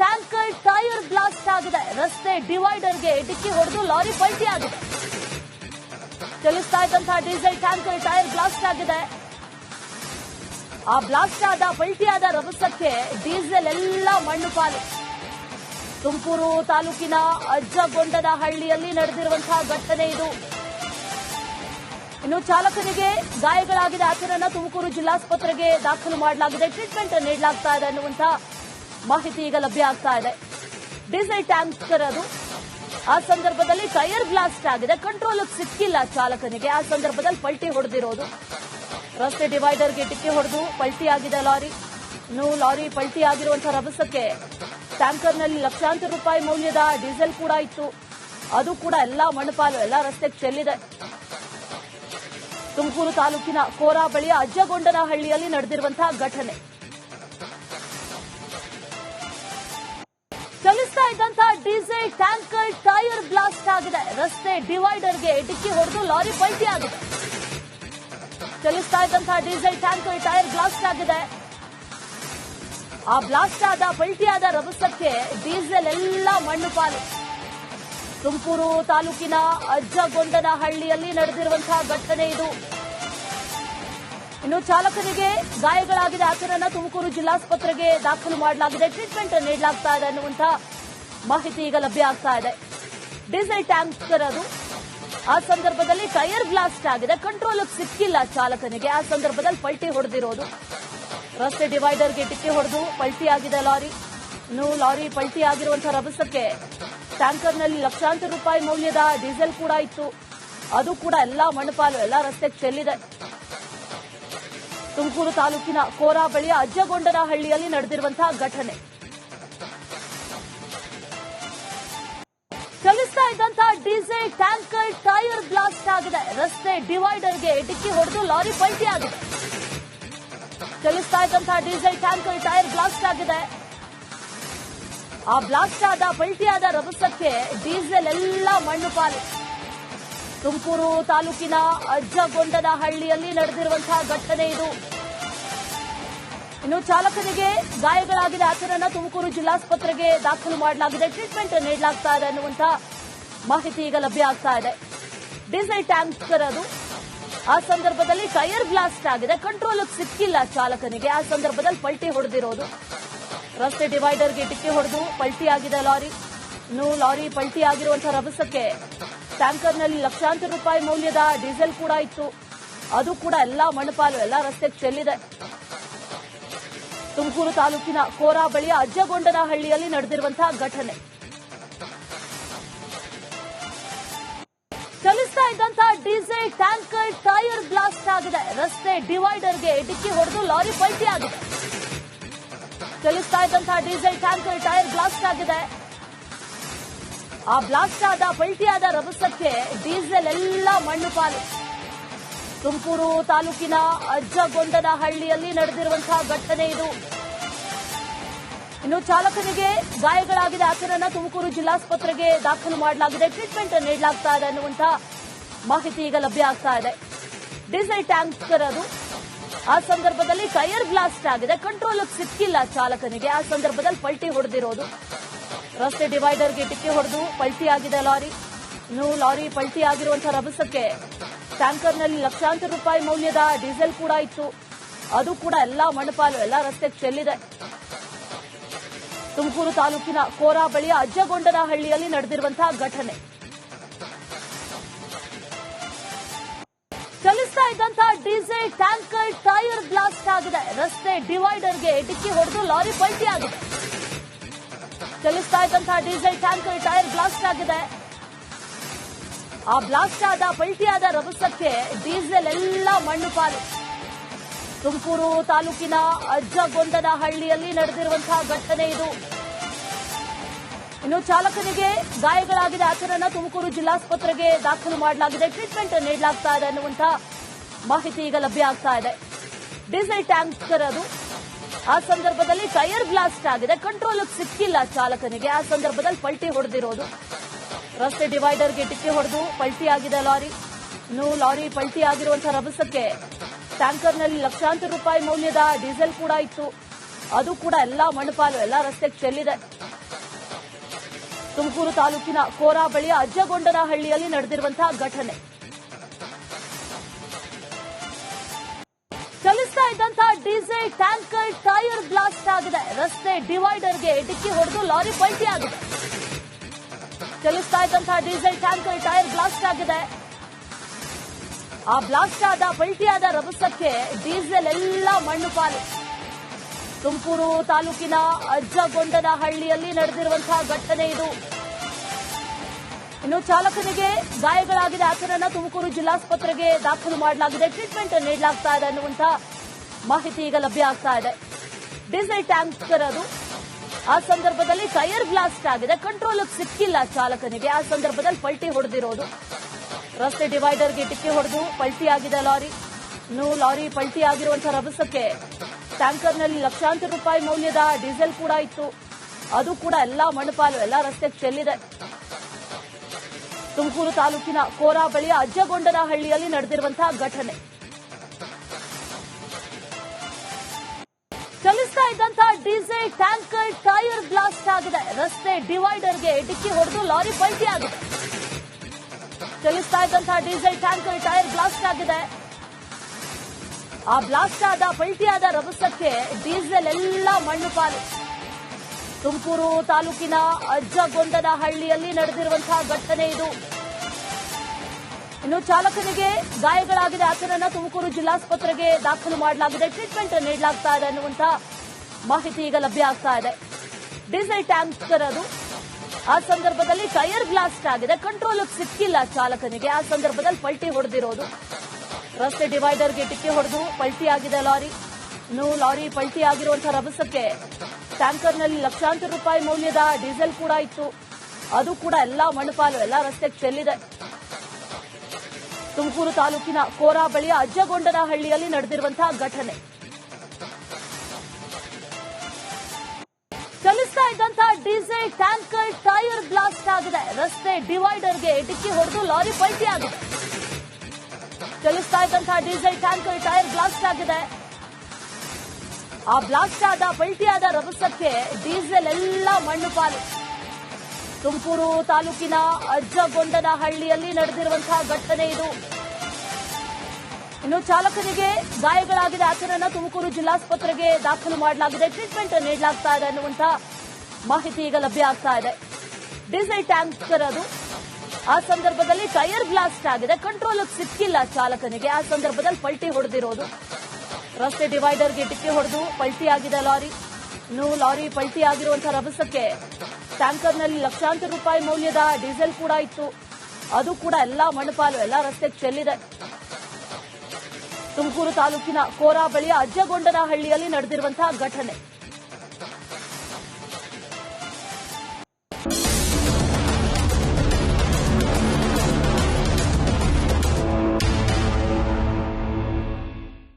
Tanker tyre blast ಆಗಿದೆ. ರಸ್ತೆ ಡಿವೈಡರ್ಗೆ ಡಿಕ್ಕಿ ಹೊಡೆದು ಲಾರಿ ಪಲ್ಟಿ ಆಗಿದೆ. ಚಲಿಸ್ತಾ ಇದ್ದಂತಹ ಡೀಸೆಲ್ ಟ್ಯಾಂಕರ್ ಟೈರ್ ಬ್ಲಾಸ್ಟ್ ಆಗಿದೆ. ಆ ಬ್ಲಾಸ್ಟ್ ಆದ ಪಲ್ಟಿಯಾದ ರಭಸಕ್ಕೆ ಡೀಸೆಲ್ ಎಲ್ಲ ಮಣ್ಣು ಪಾಲು. ತುಮಕೂರು ತಾಲೂಕಿನ ಅಜ್ಜಗೊಂಡದ ಹಳ್ಳಿಯಲ್ಲಿ ನಡೆದಿರುವಂತಹ ಘಟನೆ ಇದು. ಇನ್ನು ಚಾಲಕನಿಗೆ ಗಾಯಗಳಾಗಿದೆ ಆತನನ್ನ ತುಮಕೂರು ಜಿಲ್ಲಾಸ್ಪತ್ರೆಗೆ ದಾಖಲು ಮಾಡಲಾಗಿದೆ. ಟ್ರೀಟ್ಮೆಂಟ್ ನೀಡಲಾಗ್ತಾ ಇದೆ ಅನ್ನುವಂತಹ ಮಾಹಿತಿ ಈಗ ಲಭ್ಯ ಆಗ್ತಾ ಇದೆ. ಡೀಸೆಲ್ ಟ್ಯಾಂಕರ್ ಅದು ಆ ಸಂದರ್ಭದಲ್ಲಿ ಟೈರ್ ಬ್ಲಾಸ್ಟ್ ಆಗಿದೆ. ಕಂಟ್ರೋಲ್ ಸಿಕ್ಕಿಲ್ಲ ಚಾಲಕನಿಗೆ. ಆ ಸಂದರ್ಭದಲ್ಲಿ ಪಲ್ಟಿ ಹೊಡೆದಿರೋದು. ರಸ್ತೆ ಡಿವೈಡರ್ಗೆ ಡಿಕ್ಕಿ ಹೊಡೆದು ಪಲ್ಟಿ ಆಗಿದೆ ಲಾರಿ. ಇನ್ನು ಲಾರಿ ಪಲ್ಟಿ ಆಗಿರುವಂತಹ ರಭಸಕ್ಕೆ ಟ್ಯಾಂಕರ್ನಲ್ಲಿ ಲಕ್ಷಾಂತರ ರೂಪಾಯಿ ಮೌಲ್ಯದ ಡೀಸೆಲ್ ಕೂಡ ಇತ್ತು. ಅದು ಕೂಡ ಎಲ್ಲಾ ಮಣ್ಣುಪಾಲು, ಎಲ್ಲಾ ರಸ್ತೆಗೆ ಚೆಲ್ಲಿದೆ. ತುಮಕೂರು ತಾಲೂಕಿನ ಕೋರಾ ಬಳಿಯ ಅಜ್ಜಗೊಂಡನಹಳ್ಳಿಯಲ್ಲಿ ನಡೆದಿರುವಂತಹ ಘಟನೆ. ಇದ್ದಂತಹ ಡೀಸೆಲ್ ಟ್ಯಾಂಕರ್ ಟೈರ್ ಬ್ಲಾಸ್ಟ್ ಆಗಿದೆ. ರಸ್ತೆ ಡಿವೈಡರ್ಗೆ ಡಿಕ್ಕಿ ಹೊಡೆದು ಲಾರಿ ಪಲ್ಟಿ ಆಗಿದೆ. ಚಲಿಸ್ತಾ ಇದ್ದಂತಹ ಡೀಸೆಲ್ ಟ್ಯಾಂಕರ್ ಟೈರ್ ಬ್ಲಾಸ್ಟ್ ಆಗಿದೆ. ಆ ಬ್ಲಾಸ್ಟ್ ಆದ ಪಲ್ಟಿಯಾದ ರಭಸಕ್ಕೆ ಡೀಸೆಲ್ ಎಲ್ಲ ಮಣ್ಣು ಪಾಲು. ತುಮಕೂರು ತಾಲೂಕಿನ ಅಜ್ಜಗೊಂಡನ ಹಳ್ಳಿಯಲ್ಲಿ ನಡೆದಿರುವಂತಹ ಘಟನೆ ಇದು. ಇನ್ನು ಚಾಲಕನಿಗೆ ಗಾಯಗಳಾಗಿದೆ. ಆತನನ್ನ ತುಮಕೂರು ಜಿಲ್ಲಾಸ್ಪತ್ರೆಗೆ ದಾಖಲು ಮಾಡಲಾಗಿದೆ. ಟ್ರೀಟ್ಮೆಂಟ್ ನೀಡಲಾಗ್ತಾ ಇದೆ ಅನ್ನುವಂತಹ ಮಾಹಿತಿ ಈಗ ಲಭ್ಯ ಆಗ್ತಾ ಇದೆ. ಡೀಸೆಲ್ ಟ್ಯಾಂಕರ್ ಅದು ಆ ಸಂದರ್ಭದಲ್ಲಿ ಟೈರ್ ಬ್ಲಾಸ್ಟ್ ಆಗಿದೆ. ಕಂಟ್ರೋಲ್ ಸಿಕ್ಕಿಲ್ಲ ಚಾಲಕನಿಗೆ. ಆ ಸಂದರ್ಭದಲ್ಲಿ ಪಲ್ಟಿ ಹೊಡೆದಿರೋದು. ರಸ್ತೆ ಡಿವೈಡರ್ಗೆ ಡಿಕ್ಕಿ ಹೊಡೆದು ಪಲ್ಟಿ ಆಗಿದೆ ಲಾರಿ. ಇನ್ನು ಲಾರಿ ಪಲ್ಟಿ ಆಗಿರುವಂತಹ ರಭಸಕ್ಕೆ ಟ್ಯಾಂಕರ್ನಲ್ಲಿ ಲಕ್ಷಾಂತರ ರೂಪಾಯಿ ಮೌಲ್ಯದ ಡೀಸೆಲ್ ಕೂಡ ಇತ್ತು. ಅದು ಕೂಡ ಎಲ್ಲಾ ಮಣ್ಣುಪಾಲು, ಎಲ್ಲಾ ರಸ್ತೆಗೆ ಚೆಲ್ಲಿದೆ. ತುಮಕೂರು ತಾಲೂಕಿನ ಕೋರಾ ಬಳಿಯ ಅಜ್ಜಗೊಂಡನ ಹಳ್ಳಿಯಲ್ಲಿ ನಡೆದಿರುವಂತಹ ಘಟನೆ. ಡೀಸೆಲ್, ಟ್ಯಾಂಕರ್, ಟೈರ್ ಬ್ಲಾಸ್ಟ್ ಆಗಿದೆ. ರಸ್ತೆ ಡಿವೈಡರ್ಗೆ ಡಿಕ್ಕಿ ಹೊಡೆದು ಲಾರಿ ಪಲ್ಟಿ ಆಗಿದೆ. ಚಲಿಸ್ತಾ ಇದ್ದಂತಹ ಡೀಸೆಲ್, ಟ್ಯಾಂಕರ್, ಟೈರ್ ಬ್ಲಾಸ್ಟ್ ಆಗಿದೆ. ಆ ಬ್ಲಾಸ್ಟ್ ಆದ ಪಲ್ಟಿಯಾದ ರಭಸಕ್ಕೆ ಡೀಸೆಲ್ ಎಲ್ಲ ಮಣ್ಣು ಪಾಲು. ತುಮಕೂರು ತಾಲೂಕಿನ ಅಜ್ಜಗೊಂಡನ ಹಳ್ಳಿಯಲ್ಲಿ ನಡೆದಿರುವಂತಹ ಘಟನೆ ಇದು. ಇನ್ನು ಚಾಲಕನಿಗೆ ಗಾಯಗಳಾಗಿದೆ ಆತನನ್ನ ತುಮಕೂರು ಜಿಲ್ಲಾಸ್ಪತ್ರೆಗೆ ದಾಖಲು ಮಾಡಲಾಗಿದೆ. ಟ್ರೀಟ್ಮೆಂಟ್ ನೀಡಲಾಗ್ತಾ ಇದೆ ಅನ್ನುವಂತಹ ಮಾಹಿತಿ ಈಗ ಲಭ್ಯ ಆಗ್ತಾ ಇದೆ. ಡೀಸೆಲ್ ಟ್ಯಾಂಕರ್ ಅದು ಆ ಸಂದರ್ಭದಲ್ಲಿ ಟೈರ್ ಬ್ಲಾಸ್ಟ್ ಆಗಿದೆ. ಕಂಟ್ರೋಲ್ ಸಿಕ್ಕಿಲ್ಲ ಚಾಲಕನಿಗೆ. ಆ ಸಂದರ್ಭದಲ್ಲಿ ಪಲ್ಟಿ ಹೊಡೆದಿರೋದು. ರಸ್ತೆ ಡಿವೈಡರ್ಗೆ ಡಿಕ್ಕಿ ಹೊಡೆದು ಪಲ್ಟಿ ಆಗಿದೆ ಲಾರಿ. ಇನ್ನು ಲಾರಿ ಪಲ್ಟಿ ಆಗಿರುವಂತಹ ರಭಸಕ್ಕೆ ಟ್ಯಾಂಕರ್ನಲ್ಲಿ ಲಕ್ಷಾಂತರ ರೂಪಾಯಿ ಮೌಲ್ಯದ ಡೀಸೆಲ್ ಕೂಡ ಇತ್ತು. ಅದು ಕೂಡ ಎಲ್ಲಾ ಮಣ್ಣುಪಾಲು, ಎಲ್ಲಾ ರಸ್ತೆಗೆ ಚೆಲ್ಲಿದೆ. ತುಮಕೂರು ತಾಲೂಕಿನ ಕೋರಾ ಬಳಿಯ ಅಜ್ಜಗೊಂಡನ ಹಳ್ಳಿಯಲ್ಲಿ ನಡೆದಿರುವಂತಹ ಘಟನೆ. ಡೀಸೆಲ್, ಟ್ಯಾಂಕರ್, ಟೈರ್ ಬ್ಲಾಸ್ಟ್ ಆಗಿದೆ. ರಸ್ತೆ ಡಿವೈಡರ್ಗೆ ಡಿಕ್ಕಿ ಹೊಡೆದು ಲಾರಿ ಪಲ್ಟಿ ಆಗಿದೆ. ಚಲಿಸ್ತಾ ಇದ್ದಂತಹ ಡೀಸೆಲ್, ಟ್ಯಾಂಕರ್, ಟೈರ್ ಬ್ಲಾಸ್ಟ್ ಆಗಿದೆ. ಆ ಬ್ಲಾಸ್ಟ್ ಆದ ಪಲ್ಟಿಯಾದ ರಭಸಕ್ಕೆ ಡೀಸೆಲ್ ಎಲ್ಲ ಮಣ್ಣು ಪಾಲು. ತುಮಕೂರು ತಾಲೂಕಿನ ಅಜ್ಜಗೊಂಡನ ಹಳ್ಳಿಯಲ್ಲಿ ನಡೆದಿರುವಂತಹ ಘಟನೆ ಇದು. ಇನ್ನು ಚಾಲಕನಿಗೆ ಗಾಯಗಳಾಗಿದೆ. ಆತನನ್ನ ತುಮಕೂರು ಜಿಲ್ಲಾಸ್ಪತ್ರೆಗೆ ದಾಖಲು ಮಾಡಲಾಗಿದೆ. ಟ್ರೀಟ್ಮೆಂಟ್ ನೀಡಲಾಗ್ತಾ ಇದೆ ಅನ್ನುವಂತಹ ಮಾಹಿತಿ ಈಗ ಲಭ್ಯ ಆಗ್ತಾ ಇದೆ. ಡೀಸೆಲ್ ಟ್ಯಾಂಕರ್ ಅದು ಆ ಸಂದರ್ಭದಲ್ಲಿ ಟೈರ್ ಬ್ಲಾಸ್ಟ್ ಆಗಿದೆ. ಕಂಟ್ರೋಲ್ ಸಿಕ್ಕಿಲ್ಲ ಚಾಲಕನಿಗೆ. ಆ ಸಂದರ್ಭದಲ್ಲಿ ಪಲ್ಟಿ ಹೊಡೆದಿರೋದು. ರಸ್ತೆ ಡಿವೈಡರ್ಗೆ ಡಿಕ್ಕಿ ಹೊಡೆದು ಪಲ್ಟಿ ಆಗಿದೆ ಲಾರಿ. ಇನ್ನು ಲಾರಿ ಪಲ್ಟಿ ಆಗಿರುವಂತಹ ರಭಸಕ್ಕೆ ಟ್ಯಾಂಕರ್ನಲ್ಲಿ ಲಕ್ಷಾಂತರ ರೂಪಾಯಿ ಮೌಲ್ಯದ ಡೀಸೆಲ್ ಕೂಡ ಇತ್ತು. ಅದು ಕೂಡ ಎಲ್ಲಾ ಮಣ್ಣಪಾಲು, ಎಲ್ಲಾ ರಸ್ತೆಗೆ ಚೆಲ್ಲಿದೆ. ತುಮಕೂರು ತಾಲೂಕಿನ ಕೋರಾ ಬಳಿಯ ಅಜ್ಜಗೊಂಡನ ಹಳ್ಳಿಯಲ್ಲಿ ನಡೆದಿರುವಂತಹ ಘಟನೆ. ಡೀಸೆಲ್ ಟ್ಯಾಂಕರ್ ಟೈರ್ ಬ್ಲಾಸ್ಟ್ ಆಗಿದೆ. ರಸ್ತೆ ಡಿವೈಡರ್ಗೆ ಡಿಕ್ಕಿ ಹೊಡೆದು ಲಾರಿ ಪಲ್ಟಿ ಆಗಿದೆ. ಚಲಿಸ್ತಾ ಇದ್ದಂತಹ ಡೀಸೆಲ್ ಟ್ಯಾಂಕರ್ ಟೈರ್ ಬ್ಲಾಸ್ಟ್ ಆಗಿದೆ. ಆ ಬ್ಲಾಸ್ಟ್ ಆದ ಪಲ್ಟಿಯಾದ ರಭಸಕ್ಕೆ ಡೀಸೆಲ್ ಎಲ್ಲ ಮಣ್ಣು ಪಾಲು ತುಮಕೂರು ತಾಲೂಕಿನ ಅಜ್ಜಗೊಂಡನ ಹಳ್ಳಿಯಲ್ಲಿ ನಡೆದಿರುವಂತಹ ಘಟನೆ ಇದು. ಇನ್ನು ಚಾಲಕನಿಗೆ ಗಾಯಗಳಾಗಿದೆ ಆತನನ್ನ ತುಮಕೂರು ಜಿಲ್ಲಾಸ್ಪತ್ರೆಗೆ ದಾಖಲು ಮಾಡಲಾಗಿದೆ. ಟ್ರೀಟ್ಮೆಂಟ್ ನೀಡಲಾಗ್ತಾ ಇದೆ ಅನ್ನುವಂತಹ ಮಾಹಿತಿ ಈಗ ಲಭ್ಯ ಆಗ್ತಾ ಇದೆ. ಡೀಸೆಲ್ ಟ್ಯಾಂಕರ್ ಅದು ಆ ಸಂದರ್ಭದಲ್ಲಿ ಟೈರ್ ಬ್ಲಾಸ್ಟ್ ಆಗಿದೆ. ಕಂಟ್ರೋಲ್ ಸಿಕ್ಕಿಲ್ಲ ಚಾಲಕನಿಗೆ. ಆ ಸಂದರ್ಭದಲ್ಲಿ ಪಲ್ಟಿ ಹೊಡೆದಿರೋದು. ರಸ್ತೆ ಡಿವೈಡರ್ಗೆ ಡಿಕ್ಕಿ ಹೊಡೆದು ಪಲ್ಟಿ ಆಗಿದೆ ಲಾರಿ. ಇನ್ನು ಲಾರಿ ಪಲ್ಟಿ ಆಗಿರುವಂತಹ ರಭಸಕ್ಕೆ ಟ್ಯಾಂಕರ್ನಲ್ಲಿ ಲಕ್ಷಾಂತರ ರೂಪಾಯಿ ಮೌಲ್ಯದ ಡೀಸೆಲ್ ಕೂಡ ಇತ್ತು. ಅದು ಕೂಡ ಎಲ್ಲ ಮಣ್ಣುಪಾಲು, ಎಲ್ಲ ರಸ್ತೆಗೆ ಚೆಲ್ಲಿದೆ. ತುಮಕೂರು ತಾಲೂಕಿನ ಕೋರಾ ಬಳಿಯ ಅಜ್ಜಗೊಂಡನಹಳ್ಳಿಯಲ್ಲಿ ನಡೆದಿರುವಂತಹ ಘಟನೆ. ಡೀಸೆಲ್, ಟ್ಯಾಂಕರ್, ಟೈರ್ ಬ್ಲಾಸ್ಟ್ ಆಗಿದೆ. ರಸ್ತೆ ಡಿವೈಡರ್ಗೆ ಡಿಕ್ಕಿ ಹೊಡೆದು ಲಾರಿ ಪಲ್ಟಿ ಆಗಿದೆ. ಚಲಿಸ್ತಾ ಇದ್ದಂತಹ ಡೀಸೆಲ್, ಟ್ಯಾಂಕರ್, ಟೈರ್ ಬ್ಲಾಸ್ಟ್ ಆಗಿದೆ. ಆ ಬ್ಲಾಸ್ಟ್ ಆದ ಪಲ್ಟಿಯಾದ ರಭಸಕ್ಕೆ ಡೀಸೆಲ್ ಎಲ್ಲ ಮಣ್ಣು ಪಾಲು. ತುಮಕೂರು ತಾಲೂಕಿನ ಅಜ್ಜಗೊಂಡನಹಳ್ಳಿಯಲ್ಲಿ ನಡೆದಿರುವಂತಹ ಘಟನೆ ಇದು. ಇನ್ನು ಚಾಲಕನಿಗೆ ಗಾಯಗಳಾಗಿದೆ. ಆತನನ್ನ ತುಮಕೂರು ಜಿಲ್ಲಾಸ್ಪತ್ರೆಗೆ ದಾಖಲು ಮಾಡಲಾಗಿದೆ. ಟ್ರೀಟ್ಮೆಂಟ್ ನೀಡಲಾಗ್ತಾ ಇದೆ ಅನ್ನುವಂತ ಮಾಹಿತಿ ಈಗ ಲಭ್ಯ ಆಗ್ತಾ ಇದೆ. ಡೀಸೆಲ್ ಟ್ಯಾಂಕರ್ ಅದು ಆ ಸಂದರ್ಭದಲ್ಲಿ ಟೈರ್ ಬ್ಲಾಸ್ಟ್ ಆಗಿದೆ. ಕಂಟ್ರೋಲ್ ಸಿಕ್ಕಿಲ್ಲ ಚಾಲಕನಿಗೆ. ಆ ಸಂದರ್ಭದಲ್ಲಿ ಪಲ್ಟಿ ಹೊಡೆದಿರೋದು. ರಸ್ತೆ ಡಿವೈಡರ್ಗೆ ಟಿಕ್ಕಿ ಹೊಡೆದು ಪಲ್ಟಿ ಆಗಿದೆ ಲಾರಿ. ಇನ್ನು ಲಾರಿ ಪಲ್ಟಿ ಆಗಿರುವಂತಹ ರಭಸಕ್ಕೆ ಟ್ಯಾಂಕರ್ನಲ್ಲಿ ಲಕ್ಷಾಂತರ ರೂಪಾಯಿ ಮೌಲ್ಯದ ಡೀಸೆಲ್ ಕೂಡ ಇತ್ತು. ಅದು ಕೂಡ ಎಲ್ಲ ಮಣ್ಣುಪಾಲು, ಎಲ್ಲ ರಸ್ತೆಗೆ ಚೆಲ್ಲಿದೆ. ತುಮಕೂರು ತಾಲೂಕಿನ ಕೋರಾ ಬಳಿಯ ಅಜ್ಜಗೊಂಡನಹಳ್ಳಿಯಲ್ಲಿ ನಡೆದಿರುವಂತಹ ಘಟನೆ. ಡೀಸೆಲ್ ಟ್ಯಾಂಕರ್, ಟೈರ್ ಬ್ಲಾಸ್ಟ್ ಆಗಿದೆ. ರಸ್ತೆ ಡಿವೈಡರ್ಗೆ ಡಿಕ್ಕಿ ಹೊಡೆದು ಲಾರಿ ಪಲ್ಟಿ ಆಗಿದೆ. ಚಲಿಸ್ತಾ ಇದ್ದಂತಹ ಡೀಸೆಲ್, ಟ್ಯಾಂಕರ್, ಟೈರ್ ಬ್ಲಾಸ್ಟ್ ಆಗಿದೆ. ಆ ಬ್ಲಾಸ್ಟ್ ಆದ ಪಲ್ಟಿಯಾದ ರಭಸಕ್ಕೆ ಡೀಸೆಲ್ ಎಲ್ಲ ಮಣ್ಣು ಪಾಲು. ತುಮಕೂರು ತಾಲೂಕಿನ ಅಜ್ಜಗೊಂಡನಹಳ್ಳಿಯಲ್ಲಿ ನಡೆದಿರುವಂತಹ ಘಟನೆ ಇದು. ಇನ್ನು ಚಾಲಕನಿಗೆ ಗಾಯಗಳಾಗಿದೆ. ಆತನನ್ನ ತುಮಕೂರು ಜಿಲ್ಲಾಸ್ಪತ್ರೆಗೆ ದಾಖಲು ಮಾಡಲಾಗಿದೆ. ಟ್ರೀಟ್ಮೆಂಟ್ ನೀಡಲಾಗ್ತಾ ಇದೆ ಅನ್ನುವಂತ ಮಾಹಿತಿ ಈಗ ಲಭ್ಯ ಆಗ್ತಾ ಇದೆ. ಡೀಸೆಲ್ ಟ್ಯಾಂಕರ್ ಅದು ಆ ಸಂದರ್ಭದಲ್ಲಿ ಟೈರ್ ಬ್ಲಾಸ್ಟ್ ಆಗಿದೆ. ಕಂಟ್ರೋಲ್ ಸಿಕ್ಕಿಲ್ಲ ಚಾಲಕನಿಗೆ. ಆ ಸಂದರ್ಭದಲ್ಲಿ ಪಲ್ಟಿ ಹೊಡೆದಿರೋದು. ರಸ್ತೆ ಡಿವೈಡರ್ಗೆ ಡಿಕ್ಕಿ ಹೊಡೆದು ಪಲ್ಟಿ ಆಗಿದೆ ಲಾರಿ. ಇನ್ನು ಲಾರಿ ಪಲ್ಟಿ ಆಗಿರುವಂತಹ ರಭಸಕ್ಕೆ ಟ್ಯಾಂಕರ್ನಲ್ಲಿ ಲಕ್ಷಾಂತರ ರೂಪಾಯಿ ಮೌಲ್ಯದ ಡೀಸೆಲ್ ಕೂಡ ಇತ್ತು. ಅದು ಕೂಡ ಎಲ್ಲ ಮಣ್ಣುಪಾಲು, ಎಲ್ಲ ರಸ್ತೆಗೆ ಚೆಲ್ಲಿದೆ. ತುಮಕೂರು ತಾಲೂಕಿನ ಕೋರಾ ಬಳಿಯ ಅಜ್ಜಗೊಂಡನಹಳ್ಳಿಯಲ್ಲಿ ನಡೆದಿರುವಂತಹ ಘಟನೆ. ಟ್ಯಾಂಕರ್, ಟೈರ್ ಬ್ಲಾಸ್ಟ್ ಆಗಿದೆ. ರಸ್ತೆ ಡಿವೈಡರ್ಗೆ ಡಿಕ್ಕಿ ಹೊಡೆದು ಲಾರಿ ಪಲ್ಟಿ ಆಗಿದೆ. ಚಲಿಸ್ತಾ ಇದ್ದಂತಹ ಡೀಸೆಲ್, ಟ್ಯಾಂಕರ್, ಟೈರ್ ಬ್ಲಾಸ್ಟ್ ಆಗಿದೆ. ಆ ಬ್ಲಾಸ್ಟ್ ಆದ ಪಲ್ಟಿಯಾದ ರಭಸಕ್ಕೆ ಡೀಸೆಲ್ ಎಲ್ಲ ಮಣ್ಣು ಪಾಲು. ತುಮಕೂರು ತಾಲೂಕಿನ ಅಜ್ಜಗೊಂಡನಹಳ್ಳಿಯಲ್ಲಿ ನಡೆದಿರುವಂತಹ ಘಟನೆ ಇದು. ಇನ್ನು ಚಾಲಕನಿಗೆ ಗಾಯಗಳಾಗಿದೆ ಆತನನ್ನ ತುಮಕೂರು ಜಿಲ್ಲಾಸ್ಪತ್ರೆಗೆ ದಾಖಲು ಮಾಡಲಾಗಿದೆ. ಟ್ರೀಟ್ಮೆಂಟ್ ನೀಡಲಾಗ್ತಾ ಇದೆ ಅನ್ನುವಂತ ಮಾಹಿತಿ ಈಗ ಲಭ್ಯ ಆಗ್ತಾ ಇದೆ. ಡೀಸೆಲ್ ಟ್ಯಾಂಕರ್ ಅದು ಆ ಸಂದರ್ಭದಲ್ಲಿ ಟೈರ್ ಬ್ಲಾಸ್ಟ್ ಆಗಿದೆ. ಕಂಟ್ರೋಲ್ ಸಿಕ್ಕಿಲ್ಲ ಚಾಲಕನಿಗೆ. ಆ ಸಂದರ್ಭದಲ್ಲಿ ಪಲ್ಟಿ ಹೊಡೆದಿರೋದು. ರಸ್ತೆ ಡಿವೈಡರ್ಗೆ ಡಿಕ್ಕಿ ಹೊಡೆದು ಪಲ್ಟಿ ಆಗಿದೆ ಲಾರಿ. ಇನ್ನು ಲಾರಿ ಪಲ್ಟಿ ಆಗಿರುವಂತಹ ರಭಸಕ್ಕೆ ಟ್ಯಾಂಕರ್ನಲ್ಲಿ ಲಕ್ಷಾಂತರ ರೂಪಾಯಿ ಮೌಲ್ಯದ ಡೀಸೆಲ್ ಕೂಡ ಇತ್ತು. ಅದು ಕೂಡ ಎಲ್ಲ ಮಣಪಾಲು ಎಲ್ಲ ರಸ್ತೆಗೆ ಚೆಲ್ಲಿದೆ. ತುಮಕೂರು ತಾಲೂಕಿನ ಕೋರಾ ಬಳಿಯ ಅಜ್ಜಗೊಂಡನಹಳ್ಳಿಯಲ್ಲಿ ನಡೆದಿರುವಂತಹ ಘಟನೆ.